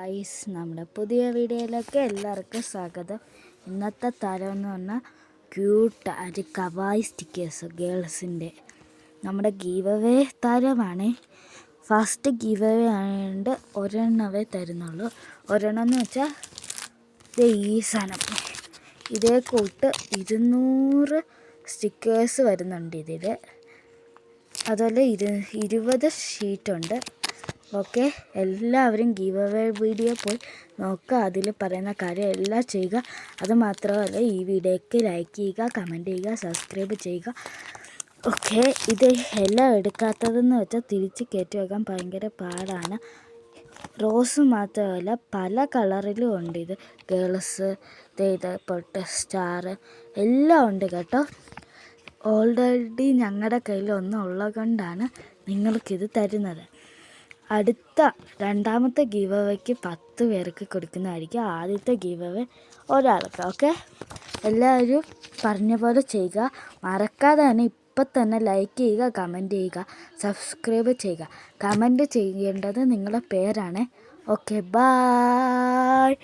Guys നമ്മുടെ പുതിയ വീഡിയോയിലേക്ക് എല്ലാവർക്കും സ്വാഗതം. ഇന്നത്തെ തരം എന്ന് പറഞ്ഞാൽ ക്യൂട്ട് ഒരു കവായി സ്റ്റിക്കേഴ്സ് ഗേൾസിന്റെ നമ്മുടെ ഗീവ് അവേ തരമാണ്. ഫസ്റ്റ് ഗീവ് അവേ ആയതുകൊണ്ട് ഒരെണ്ണവേ തരുന്നുള്ളൂ. ഒരെണ്ണം എന്ന് വെച്ചാൽ ഇത് ഈ സാധനം. ഇതേ കൂട്ട് ഇരുന്നൂറ് സ്റ്റിക്കേഴ്സ് വരുന്നുണ്ട് ഇതിൽ അതുപോലെ ഇരു ഇരുപത് ഷീറ്റുണ്ട് ഓക്കെ? എല്ലാവരും ഗീവ് അവേ വീഡിയോ പോയി നോക്കുക. അതിൽ പറയുന്ന കാര്യം എല്ലാം ചെയ്യുക. അതുമാത്രമല്ല ഈ വീഡിയോയ്ക്ക് ലൈക്ക് ചെയ്യുക കമന്റ് ചെയ്യുക സബ്സ്ക്രൈബ് ചെയ്യുക. ഓക്കെ? ഇത് എല്ലാം എടുക്കാത്തതെന്ന് വെച്ചാൽ തിരിച്ച് കയറ്റി വെക്കാൻ ഭയങ്കര പാടാണ്. റോസ് മാത്രമല്ല പല കളറിലും ഉണ്ട് ഇത്. ഗേൾസ് ഇത് പൊട്ട് സ്റ്റാർ എല്ലാം ഉണ്ട് കേട്ടോ. ഓൾറെഡി ഞങ്ങളുടെ കയ്യിൽ ഒന്നും ഉള്ളത് കൊണ്ടാണ് നിങ്ങൾക്കിത് തരുന്നത്. അടുത്ത രണ്ടാമത്തെ ഗീവ് അവയ്ക്ക് പത്ത് പേർക്ക് കൊടുക്കുന്നതായിരിക്കും ആദ്യത്തെ ഗീവ് അവേ ഒരാൾക്ക് ഓക്കെ എല്ലാവരും പറഞ്ഞ പോലെ ചെയ്യുക. മറക്കാതെ തന്നെ ഇപ്പം തന്നെ ലൈക്ക് ചെയ്യുക കമന്റ് ചെയ്യുക സബ്സ്ക്രൈബ് ചെയ്യുക. കമന്റ് ചെയ്യേണ്ടത് നിങ്ങളുടെ പേരാണ്. Okay bye